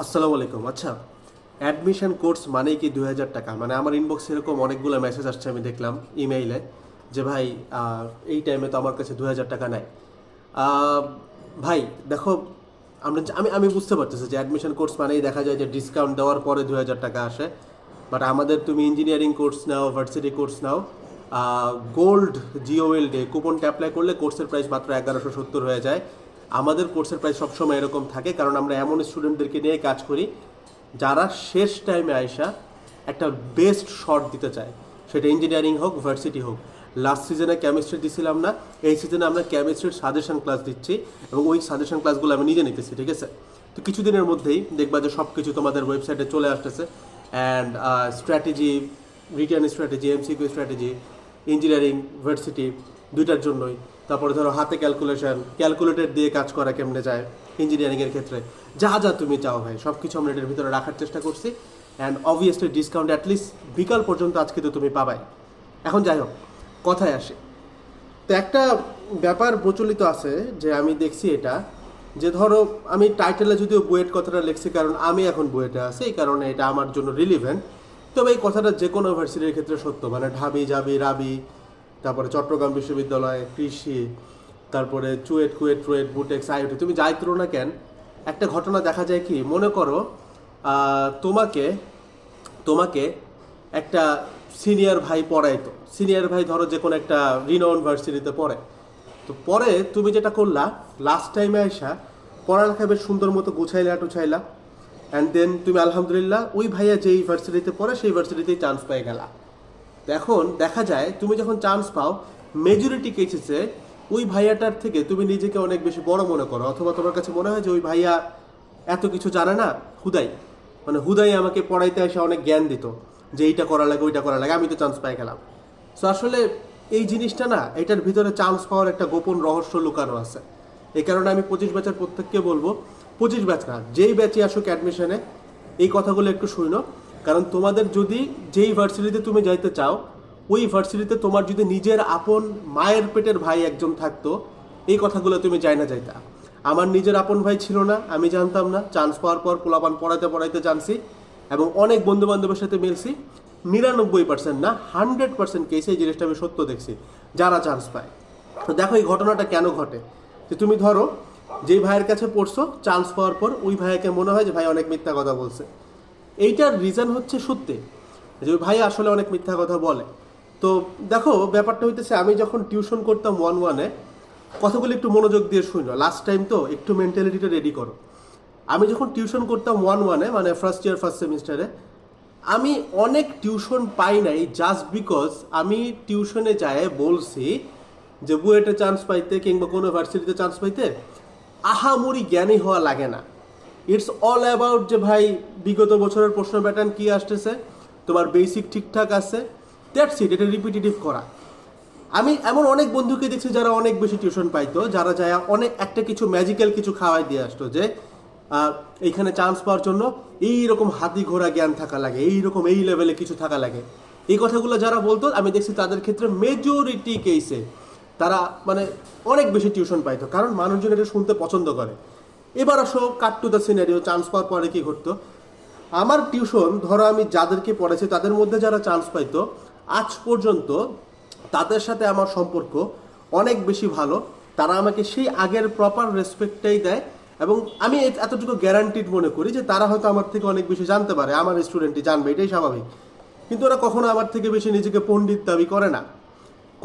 আসসালামু আলাইকুম। আচ্ছা অ্যাডমিশন কোর্স মানেই কি দুই হাজার টাকা? মানে আমার ইনবক্সে এরকম অনেকগুলো মেসেজ আসছে, আমি দেখলাম ইমেইলে যে, ভাই এই টাইমে তো আমার কাছে দুই হাজার টাকা নাই। ভাই, দেখো, আমরা আমি আমি বুঝতে পারতেছি যে অ্যাডমিশন কোর্স মানেই দেখা যায় যে ডিসকাউন্ট দেওয়ার পরে দুই হাজার টাকা আসে। বাট আমাদের তুমি ইঞ্জিনিয়ারিং কোর্স নাও ভার্সিটি কোর্স নাও gold G O L D কুপনটা apply করলে কোর্সের প্রাইস মাত্র এগারোশো সত্তর হয়ে যায়। আমাদের কোর্সের প্রাইস সবসময় এরকম থাকে, কারণ আমরা এমন স্টুডেন্টদেরকে নিয়ে কাজ করি, যারা শেষ টাইমে আইসা একটা বেস্ট শট দিতে চায়। সেটা ইঞ্জিনিয়ারিং হোক ভার্সিটি হোক। লাস্ট সিজনে কেমিস্ট্রি দিছিলাম না, এই সিজনে আমরা কেমিস্ট্রির সাজেশন ক্লাস দিচ্ছি এবং ওই সাজেশন ক্লাসগুলো আমি নিজে নিতেছি, ঠিক আছে? তো কিছুদিনের মধ্যেই দেখবা যে সব কিছু তোমাদের ওয়েবসাইটে চলে আসতেছে and strategy written strategy MCQ strategy engineering varsity দুইটার জন্যই। তারপরে ধরো হাতে ক্যালকুলেশন ক্যালকুলেটর দিয়ে কাজ করা কেমনে যায় ইঞ্জিনিয়ারিংয়ের ক্ষেত্রে। যা যা তুমি চাও ভাই সব কিছু আমরা এটার ভিতরে রাখার চেষ্টা করছি। অ্যান্ড অবভিয়াসলি ডিসকাউন্ট অ্যাটলিস্ট বিকাল পর্যন্ত আজকে তো তুমি পাবাই। এখন যাই হোক, কথায় আসে। তো একটা ব্যাপার প্রচলিত আছে যে আমি দেখছি এটা, যে ধরো আমি টাইটেলে যদিও বুয়েট কথাটা লিখছি, কারণ আমি এখন বুয়েটে আছি, এই কারণে এটা আমার জন্য রিলিভেন্ট তবে এই কথাটা যে কোনো ভার্সিটির ক্ষেত্রে সত্য মানে ঢাবি জাবি রাবি চট্টগ্রাম বিশ্ববিদ্যালয়, কৃষি, তারপরে চুয়েট, কুয়েট টুয়েট বুটেক্স, আইওটি, তুমি যাই তুলো না কেন, একটা ঘটনা দেখা যায় কি? মনে করো তোমাকে তোমাকে একটা সিনিয়র ভাই পড়াইতো। সিনিয়র ভাই ধরো যে কোনো একটা রিনাউন ভার্সিটিতে পড়ে। তো পরে তুমি যেটা করলা লাস্ট টাইমে আইসা পড়ালেখা বেশ সুন্দর মতো গুছাইলা, টুছাইলা। অ্যান্ড দেন তুমি আলহামদুলিল্লাহ, ওই ভাইয়া যেই ভার্সিটিতে পড়ে, সেই ভার্সিটিতেই চান্স পেয়ে গেলা। এখন দেখা যায় তুমি যখন চান্স পাও মেজরিটি কেসেসে ওই ভাইয়াটার থেকে তুমি নিজেকে অনেক বেশি বড় মনে করো। অথবা তোমার কাছে মনে হয় যে ওই ভাইয়া এত কিছু জানে না, হুদাই। মানে হুদাই আমাকে পড়াইতে এসে অনেক জ্ঞান দিত যে এইটা করা লাগে, ওইটা করা লাগে, আমি তো চান্স পাই গেলাম। সো আসলে এই জিনিসটা না, এটার ভিতরে চান্স পাওয়ার একটা গোপন রহস্য লুকানো আছে। এই কারণে আমি পঁচিশ ব্যাচের প্রত্যেককে বলব, পঁচিশ ব্যাচ না, যেই ব্যাচে আসুক অ্যাডমিশনে এই কথাগুলো একটু শুনো। কারণ তোমাদের যদি যেই ভার্সিটিতে তুমি যাইতে চাও, ওই ভার্সিটিতে তোমার যদি নিজের আপন মায়ের পেটের ভাই একজন থাকতো, এই কথাগুলো তুমি যাই না যাইতা। আমার নিজের আপন ভাই ছিল না, আমি জানতাম না। চান্স পাওয়ার পর পোলাপান পড়াইতে পড়াইতে জানছি এবং অনেক বন্ধু বান্ধবের সাথে মিলছি। নিরানব্বই পার্সেন্ট না হান্ড্রেড পার্সেন্ট কেসে এই জিনিসটা আমি সত্য দেখছি, যারা চান্স পায়। তো দেখো এই ঘটনাটা কেন ঘটে? যে তুমি ধরো যেই ভাইয়ের কাছে পড়ছো, চান্স পাওয়ার পর ওই ভাইয়াকে মনে হয় যে ভাই অনেক মিথ্যা কথা বলছে। এইটার রিজন হচ্ছে সত্যি। যে ভাই আসলে অনেক মিথ্যা কথা বলে। তো দেখো, ব্যাপারটা হইতেছে, আমি যখন টিউশন করতাম ওয়ান ওয়ানে কথাগুলো একটু মনোযোগ দিয়ে শুনো। লাস্ট টাইম তো একটু মেন্টালিটিটা রেডি করো। আমি যখন টিউশন করতাম ওয়ান ওয়ানে মানে ফার্স্ট ইয়ার ফার্স্ট সেমিস্টারে আমি অনেক টিউশন পাই নাই জাস্ট বিকজ আমি টিউশনে যায় বলছি যে বুয়েটে চান্স পাইতে কিংবা কোনো ভার্সিটিতে চান্স পাইতে আহামরি জ্ঞানী হওয়া লাগে না। ইটস অল অ্যাবাউট যে ভাই, বিগত বছরের প্রশ্ন প্যাটার্ন কি আসতেছে, তোমার বেসিক ঠিকঠাক আছে দ্যাটস ইট এটা রিপিটেটিভ করা। আমি এমন অনেক বন্ধুকে দেখছি যারা অনেক বেশি টিউশন পাইতো, যারা যায় অনেক একটা কিছু ম্যাজিক্যাল কিছু খাওয়াই দিয়ে আসতো যে এইখানে চান্স পাওয়ার জন্য এই রকম হাতি ঘোড়া জ্ঞান থাকা লাগে এই রকম এই লেভেলে কিছু থাকা লাগে। এই কথাগুলো যারা বলতো, আমি দেখছি তাদের ক্ষেত্রে মেজরিটি কেসে তারা মানে অনেক বেশি টিউশন পাইতো, কারণ মানুষজন এটা শুনতে পছন্দ করে। এবার আসো cut to the scenario chance পাওয়ার পরে কি ঘটতো? আমার টিউশন ধরো আমি যাদেরকে পড়েছি তাদের মধ্যে যারা চান্স পাইতো, আজ পর্যন্ত তাদের সাথে আমার সম্পর্ক অনেক বেশি ভালো। তারা আমাকে সেই আগের প্রপার রেসপেক্টটাই দেয় এবং আমি এতটুকু গ্যারান্টিড মনে করি যে তারা হয়তো আমার থেকে অনেক বেশি জানতে পারে। আমার স্টুডেন্টই জানবে, এটাই স্বাভাবিক। কিন্তু ওরা কখনো আমার থেকে বেশি নিজেকে পণ্ডিত দাবি করে না।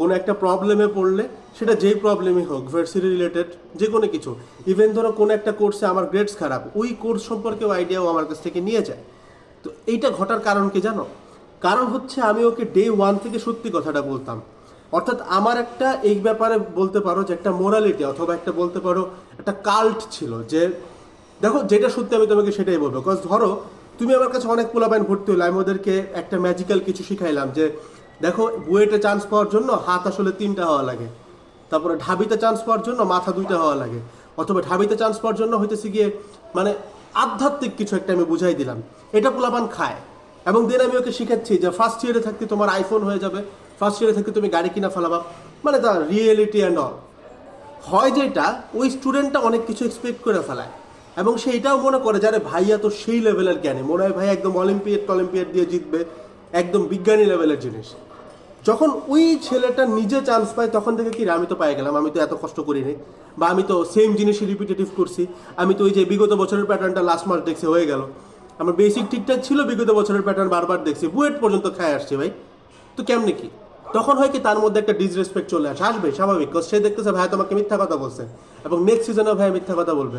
কোনো একটা প্রবলেমে পড়লে সেটা যেই প্রবলেমই হোক ভার্সিটি রিলেটেড যে কোনো কিছু। ইভেন ধরো কোনো একটা কোর্সে আমার গ্রেডস খারাপ, ওই কোর্স সম্পর্কেও আইডিয়াও আমার কাছ থেকে নিয়ে যায়। তো এইটা ঘটার কারণ কি জানো? কারণ হচ্ছে আমি ওকে ডে ওয়ান থেকে সত্যি কথাটা বলতাম। অর্থাৎ আমার একটা এই ব্যাপারে বলতে পারো যে একটা মোরালিটি অথবা একটা বলতে পারো একটা কাল্ট ছিল যে, দেখো যেটা সত্যি আমি তোমাকে সেটাই বলব। বিকজ ধরো, তুমি আমার কাছে অনেক পোলাপাইন ভর্তি হলো, আমি ওদেরকে একটা ম্যাজিক্যাল কিছু শিখাইলাম যে দেখো, বুয়েটে চান্স পাওয়ার জন্য হাত আসলে তিনটা হওয়া লাগে। তারপরে ঢাবিতে চান্স পাওয়ার জন্য মাথা দুইটা হওয়া লাগে। অথবা ঢাবিতে চান্স পাওয়ার জন্য হইতেছে গিয়ে মানে আধ্যাত্মিক কিছু একটা আমি বুঝাই দিলাম। এটা পোলাপান খায়। এবং দেন আমি ওকে শিখাচ্ছি যে ফার্স্ট ইয়ারে থাকতে তোমার আইফোন হয়ে যাবে। ফার্স্ট ইয়ারে থাকতে তুমি গাড়ি কিনা ফেলাবা। মানে তার রিয়েলিটি অ্যান্ড অল হয় যেটা ওই স্টুডেন্টটা অনেক কিছু এক্সপেক্ট করে ফেলায়। এবং সে এটাও মনে করে যারে ভাইয়া তো সেই লেভেলের জ্ঞানী। মনে হয় ভাই একদম অলিম্পিয়াড টলিম্পিয়াড দিয়ে জিতবে। একদম বিজ্ঞানী লেভেলের জিনিস। যখন ওই ছেলেটা নিজে চান্স পায়, তখন থেকে কি আমি তো পাই গেলাম, আমি তো এত কষ্ট করিনি, বা আমি তো সেম জিনিসই রিপিটেটিভ করছি, আমি তো ওই যে বিগত বছরের প্যাটার্নটা লাস্ট মাস দেখছি, হয়ে গেল। আমার বেসিক ঠিকঠাক ছিল, বিগত বছরের প্যাটার্ন বারবার দেখছি, বুয়েট পর্যন্ত খায় আসছে ভাই। তো কেমনে কি? তখন হয় কি, তার মধ্যে একটা ডিসরেসপেক্ট চলে আসে, আসবে, স্বাভাবিক সে দেখতেছে, ভাই, তোমাকে মিথ্যা কথা বলছে। এবং নেক্সট সিজনে ভাই মিথ্যা কথা বলবে।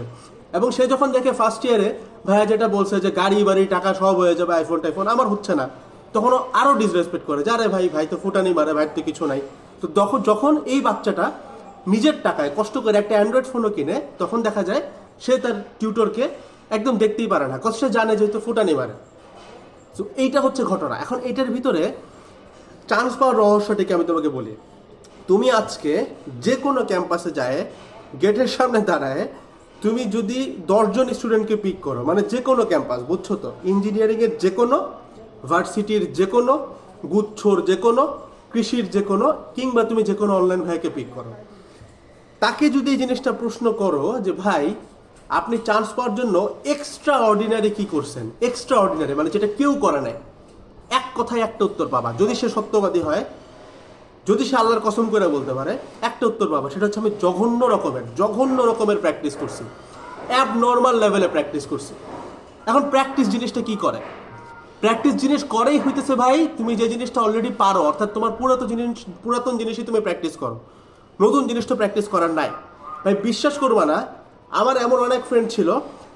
এবং সে যখন দেখে ফার্স্ট ইয়ারে ভাইয়া যেটা বলছে যে, গাড়ি, বাড়ি, টাকা সব হয়ে যাবে আইফোন টাইফোন আমার হচ্ছে না। তখন আরও ডিসরেসপেক্ট করে যারে ভাই ভাই তো ফুটানি মারে ভাইয়ের তো কিছু নাই। তো তখন যখন এই বাচ্চাটা নিজের টাকায় কষ্ট করে একটা অ্যান্ড্রয়েড ফোনও কিনে, তখন দেখা যায় সে তার টিউটরকে একদম দেখতেই পারে না, কষ্ট জানে যেহেতু ফুটানি মারে। তো এইটা হচ্ছে ঘটনা। এখন এটার ভিতরে চান্স পাওয়ার রহস্যটাকে আমি তোমাকে বলি। তুমি আজকে যে কোনো ক্যাম্পাসে যায় গেটের সামনে দাঁড়ায়, তুমি যদি দশজন স্টুডেন্টকে পিক করো মানে যে কোনো ক্যাম্পাস বুঝছ তো? ইঞ্জিনিয়ারিংয়ের যে কোনো ভার্সিটির যে কোনো গুচ্ছর যে কোনো কৃষির যে কোনো কিংবা তুমি যে কোনো অনলাইন ভাইকে পিক করো। তাকে যদি এই জিনিসটা প্রশ্ন করো যে, ভাই, আপনি চান্স পাওয়ার জন্য এক্সট্রা অর্ডিনারি কি করছেন? এক্সট্রা অর্ডিনারি মানে যেটা কেউ করে নাই। এক কথায় একটা উত্তর পাবা। যদি সে সত্যবাদী হয়, যদি সে আল্লাহর কসম করে বলতে পারে, একটা উত্তর পাবা। সেটা হচ্ছে, আমি জঘন্য রকমের জঘন্য রকমের প্র্যাকটিস করছি। অ্যাব নর্মাল লেভেলে প্র্যাকটিস করছি। এখন প্র্যাকটিস জিনিসটা কি করে? প্র্যাকটিস জিনিস করেই হইতেছে ভাই, তুমি যে জিনিসটা অলরেডি পারো, অর্থাৎ তোমার পুরাতন জিনিস, পুরাতন জিনিসই তুমি প্র্যাকটিস করো। নতুন জিনিসটা প্র্যাকটিস করার নাই। ভাই, বিশ্বাস করবা না, আমার এমন অনেক ফ্রেন্ড ছিল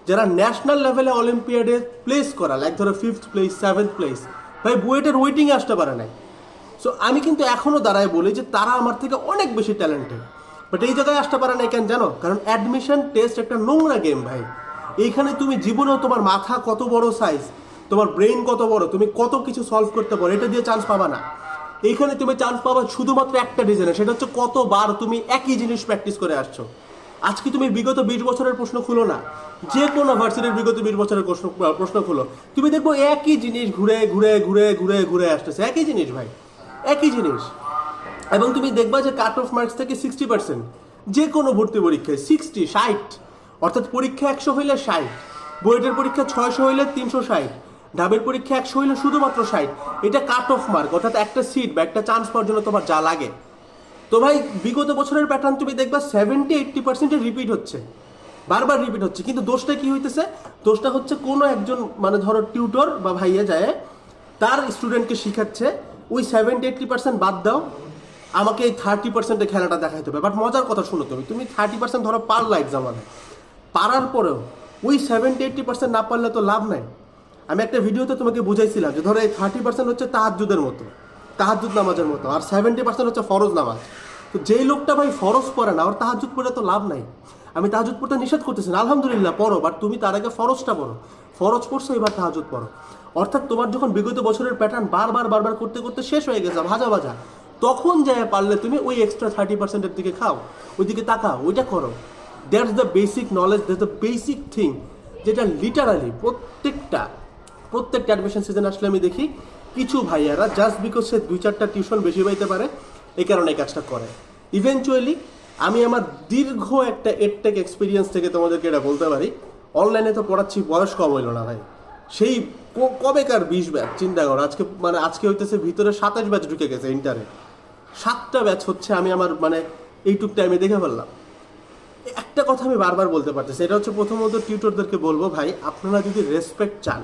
যারা ন্যাশনাল লেভেলে অলিম্পিয়াডে প্লেস করা লাইক ধরো ফিফথ প্লেস সেভেন্থ প্লেস ভাই, বুয়েটের ওয়েটিংয়ে আসতে পারে নাই। সো আমি কিন্তু এখনও দাঁড়ায় বলি যে তারা আমার থেকে অনেক বেশি ট্যালেন্টেড বাট এই জায়গায় আসতে পারে না কেন জানো? কারণ অ্যাডমিশন টেস্ট একটা নোংরা গেম ভাই। এইখানে তুমি জীবনেও তোমার মাথা কত বড় সাইজ তোমার ব্রেইন কত বড়? তুমি কত কিছু সলভ করতে পারো? এটা দিয়ে চান্স পাবা না। এইখানে তুমি চান্স পাবা শুধুমাত্র একটা রিজনে সেটা হচ্ছে কতবার তুমি একই জিনিস প্র্যাকটিস করে আসছো। আজকে তুমি বিগত বিশ বছরের প্রশ্ন খুলো না। যে কোনো ভার্সিটির বিগত বিশ বছরের প্রশ্ন প্রশ্ন খুলো। তুমি দেখব একই জিনিস ঘুরে ঘুরে ঘুরে ঘুরে ঘুরে আসতেছে। একই জিনিস ভাই, একই জিনিস। এবং তুমি দেখবা যে কাট অফ মার্কস থেকে সিক্সটি পার্সেন্ট যে কোনো ভর্তি পরীক্ষায় সিক্সটি ষাট, অর্থাৎ পরীক্ষা একশো হইলে ষাট বুয়েটের পরীক্ষা ছয়শো হইলে তিনশো ষাট ডাবের পরীক্ষা একশো হইলে শুধুমাত্র ষাট। এটা কাট অফ মার্ক অর্থাৎ একটা সিট বা একটা চান্স পাওয়ার জন্য তোমার যা লাগে। তো ভাই, বিগত বছরের প্যাটার্ন তুমি দেখবা সেভেন্টি এইট্টি পার্সেন্টে রিপিট হচ্ছে। বারবার রিপিট হচ্ছে, কিন্তু দোষটা কি হইতেছে? দোষটা হচ্ছে কোনো একজন মানে ধরো টিউটর বা ভাইয়া যায়, তার স্টুডেন্টকে শিখাচ্ছে, ওই সেভেন্টি এইট্টি পার্সেন্ট বাদ দাও, আমাকে এই থার্টি পার্সেন্টের খেলাটা দেখাইতে হবে। বাট মজার কথা শুনো তুমি তুমি থার্টি পার্সেন্ট ধরো পারলা এক্সাম পারার পরেও ওই সেভেন্টি এইট্টি পার্সেন্ট না পারলে তো লাভ নাই। আমি একটা ভিডিওতে তোমাকে বুঝাইছিলাম যে ধরো এই থার্টি পার্সেন্ট হচ্ছে তাহাজুদের মতো তাহাজুদ নামাজের মতো, আর সেভেন্টি পার্সেন্ট হচ্ছে ফরজ নামাজ। তো যেই লোকটা ভাই ফরজ পড়ে না, ওর তাহাজুদ পড়ে তো লাভ নাই। আমি তাহাজুদ পড়তে নিষেধ করতেছি না, আলহামদুলিল্লাহ পড়ো বাট তুমি তার আগে ফরজটা পড়ো। ফরজ পড়ছো, এবার তাহাজুদ পড়ো। অর্থাৎ তোমার যখন বিগত বছরের প্যাটার্ন বারবার বারবার করতে করতে শেষ হয়ে গেছে, ভাজা ভাজা, তখন যায় পারলে তুমি ওই এক্সট্রা থার্টি পার্সেন্টের দিকে খাও ওই দিকে তাকাও, ওইটা করো। That's the basic knowledge that's the basic thing যেটা লিটারালি প্রত্যেকটা প্রত্যেকটা অ্যাডমিশন সিজন আসলে আমি দেখি কিছু ভাইয়ারা জাস্ট বিকজ সে দুই চারটা টিউশন বেশি পাইতে পারে, এই কারণে এই কাজটা করে। ইভেনচুয়ালি আমি আমার দীর্ঘ একটা এডটেক এক্সপিরিয়েন্স থেকে তোমাদেরকে এটা বলতে পারি অনলাইনে তো পড়াচ্ছি, বয়স কম হইল না ভাই। সেই কবেকার বিশ ব্যাচ চিন্তা করো, আজকে মানে আজকে হইতেছে ভিতরে সাতাশ ব্যাচ ঢুকে গেছে ইন্টারে সাতটা ব্যাচ হচ্ছে আমি আমার মানে এইটুক টাইমে দেখে ফেললাম। একটা কথা আমি বারবার বলতে পারতেছি, এটা হচ্ছে প্রথমত টিউটরদেরকে বলব ভাই, আপনারা যদি রেসপেক্ট চান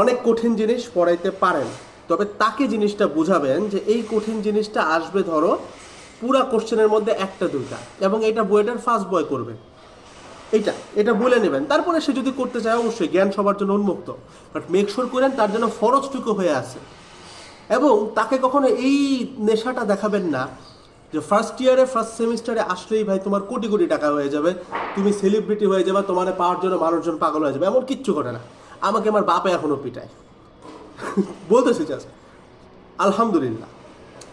অনেক কঠিন জিনিস পড়াইতে পারেন। তবে তাকে জিনিসটা বুঝাবেন যে এই কঠিন জিনিসটা আসবে ধরো পুরা কোশ্চেনের মধ্যে একটা দুইটা এবং এটা বইটার ফার্স্ট বয় করবে। এটা এটা বলে নেবেন। তারপরে সে যদি করতে চায় অবশ্যই জ্ঞান সবার জন্য উন্মুক্ত। বাট মেক শিওর করেন তার জন্য ফরজটুকু হয়ে আছে। এবং তাকে কখনো এই নেশাটা দেখাবেন না যে ফার্স্ট ইয়ারে ফার্স্ট সেমিস্টারে আসলেই ভাই তোমার কোটি কোটি টাকা হয়ে যাবে, তুমি সেলিব্রিটি হয়ে যাবে, তোমার পাওয়ার জন্য মানুষজন পাগল হয়ে যাবে, এমন কিচ্ছু করে না। আমাকে আমার বাপে এখনও পিটায়। বলতেছি জাস্ট আলহামদুলিল্লাহ।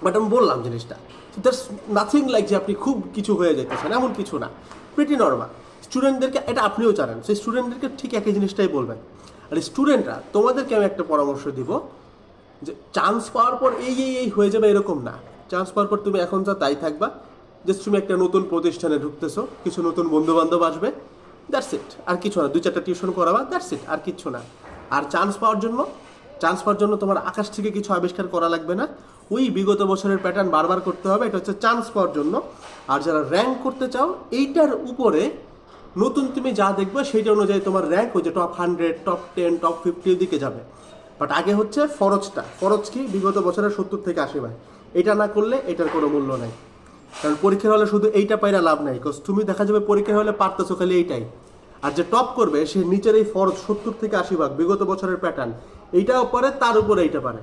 বাট আমি বললাম জিনিসটা দ্যাটস নাথিং লাইক যে আপনি খুব কিছু হয়ে যেতেছেন এমন কিছু না। প্রিটি নর্মাল স্টুডেন্টদেরকে এটা আপনিও জানেন, সেই স্টুডেন্টদেরকে ঠিক একই জিনিসটাই বলবেন। আর স্টুডেন্টরা তোমাদেরকে আমি একটা পরামর্শ দিব, যে চান্স পাওয়ার পর এই এই এই হয়ে যাবে এরকম না। চান্স পাওয়ার পর তুমি এখন যা তাই থাকবা জাস্ট তুমি একটা নতুন প্রতিষ্ঠানে ঢুকতেছো, কিছু নতুন বন্ধু বান্ধব আসবে দ্যাটস ইট। আর কিছু না, দুই চারটা টিউশন করাবা, দ্যাটস ইট, আর কিছু না। আর চান্স পাওয়ার জন্য, চান্স পাওয়ার জন্য তোমার আকাশ থেকে কিছু আবিষ্কার করা লাগবে না। ওই বিগত বছরের প্যাটার্ন বারবার করতে হবে, এটা হচ্ছে চান্স পাওয়ার জন্য। আর যারা র্যাঙ্ক করতে চাও, এইটার উপরে নতুন তুমি যা দেখবে, সেইটা অনুযায়ী তোমার র্যাঙ্ক ওই যে top hundred top ten top ফিফটির দিকে যাবে। বাট আগে হচ্ছে ফরজটা। ফরজ কি? বিগত বছরের সত্তর থেকে আশি ভাই এটা না করলে এটার কোনো মূল্য নাই। কারণ পরীক্ষার হলে শুধু এইটা পাইরা লাভ নাই বিকজ তুমি দেখা যাবে পরীক্ষার হলে পারতেছো খালি এইটাই। আর যে টপ করবে, সে নিচের এই ফরজ সত্তর থেকে আশি ভাগ, বিগত বছরের প্যাটার্ন এইটাও পারে, তার উপরে এইটা পারে।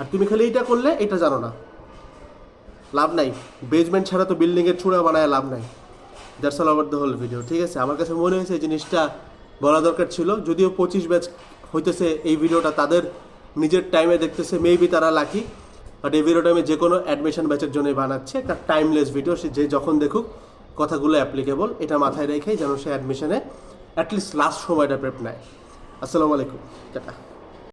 আর তুমি খালি এইটা করলে এটা জানো না। লাভ নাই। বেজমেন্ট ছাড়া তো বিল্ডিংয়ের চূড়া বানায় লাভ নাই। That's all over the whole video ঠিক আছে? আমার কাছে মনে হয়েছে এই জিনিসটা বলা দরকার ছিল। যদিও পঁচিশ ব্যাচ হইতেছে এই ভিডিওটা তাদের নিজের টাইমে দেখতেছে মেবি তারা লাকি বাট এই ভিডিওটা আমি যে কোনো অ্যাডমিশন ব্যাচের জন্যই বানাচ্ছি, একটা টাইমলেস ভিডিও সে যে যখন দেখুক কথাগুলো অ্যাপ্লিকেবল এটা মাথায় রেখেই যেন সে অ্যাডমিশনে অ্যাটলিস্ট লাস্ট সময়টা প্রেপ নেয়। আসসালামু আলাইকুম